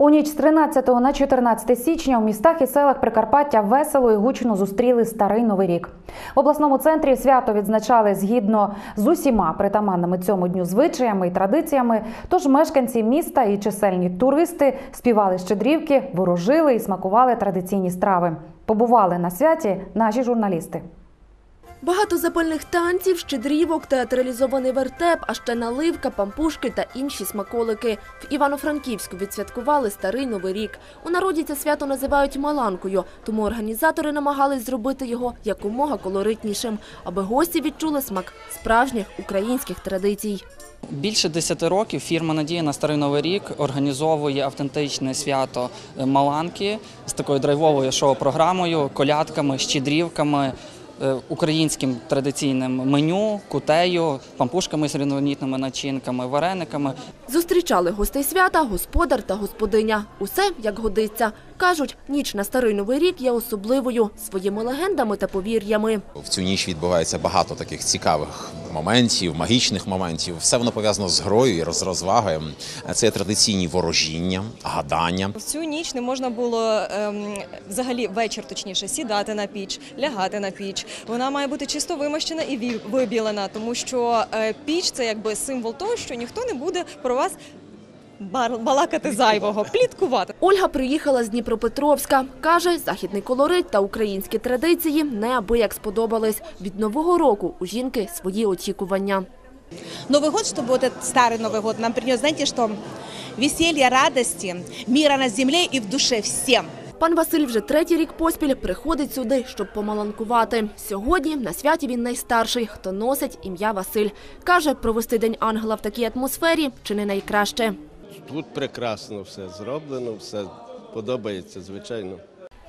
У ніч з 13 на 14 січня у містах і селах Прикарпаття весело і гучно зустріли старий новий рік. В обласному центрі свято відзначали згідно з усіма притаманними цьому дню звичаями і традиціями. Тож мешканці міста і чисельні туристи співали щедрівки, ворожили і смакували традиційні страви. Побували на святі наші журналісти. Багато запальних танців, щедрівок, театралізований вертеп, а ще наливка, пампушки та інші смаколики. В Івано-Франківську відсвяткували старий новий рік. У народі це свято називають маланкою, тому організатори намагались зробити його якомога колоритнішим, аби гості відчули смак справжніх українських традицій. Більше 10 років фірма Надія на Старий Новий рік організовує автентичне свято е, Маланки з такою драйвовою шоу-програмою, колядками, щедрівками, українським традиційним меню, кутею, пампушками з різноманітними начинками, варениками. Зустрічали гостей свята господар та господиня. Усе як годиться. Кажуть, ніч на старий новий рік є особливою своїми легендами та повір'ями. В цю ніч відбувається багато таких цікавих моментів, магічних моментів. Все воно пов'язано з грою і розвагою. Це традиційні ворожіння, гадання. В цю ніч не можна було ем, взагалі вечір, точніше, сідати на піч, лягати на піч. Вона має бути чисто вимощена і вибілена, тому що е, піч це якби символ того, що ніхто не буде про вас балакати зайвого, пліткувати. Ольга приїхала з Дніпропетровська. Каже, західний колорит та українські традиції неабияк сподобались. Від нового року у жінки свої очікування. Новый год, чтобы вот этот старый Новый год нам принес, знаете, что веселье, радости, мира на земле и в душе всем. Пан Василь вже третій рік поспіль приходить сюди, щоб помаланкувати. Сьогодні на святі він найстарший, хто носить ім'я Василь. Каже, провести день ангела в такій атмосфері чи не найкраще. Тут прекрасно все зроблено, все подобається, звичайно.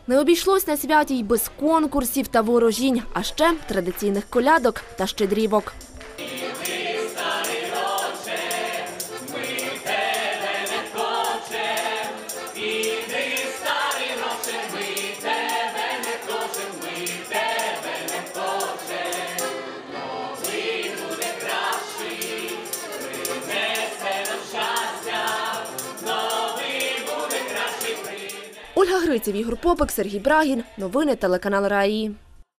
Не обійшлось на святі й без конкурсів та ворожінь, а ще традиційних колядок та щедрівок. Ольга Гриців, Ігор Попик, Сергій Брагін. Новини телеканал Раї.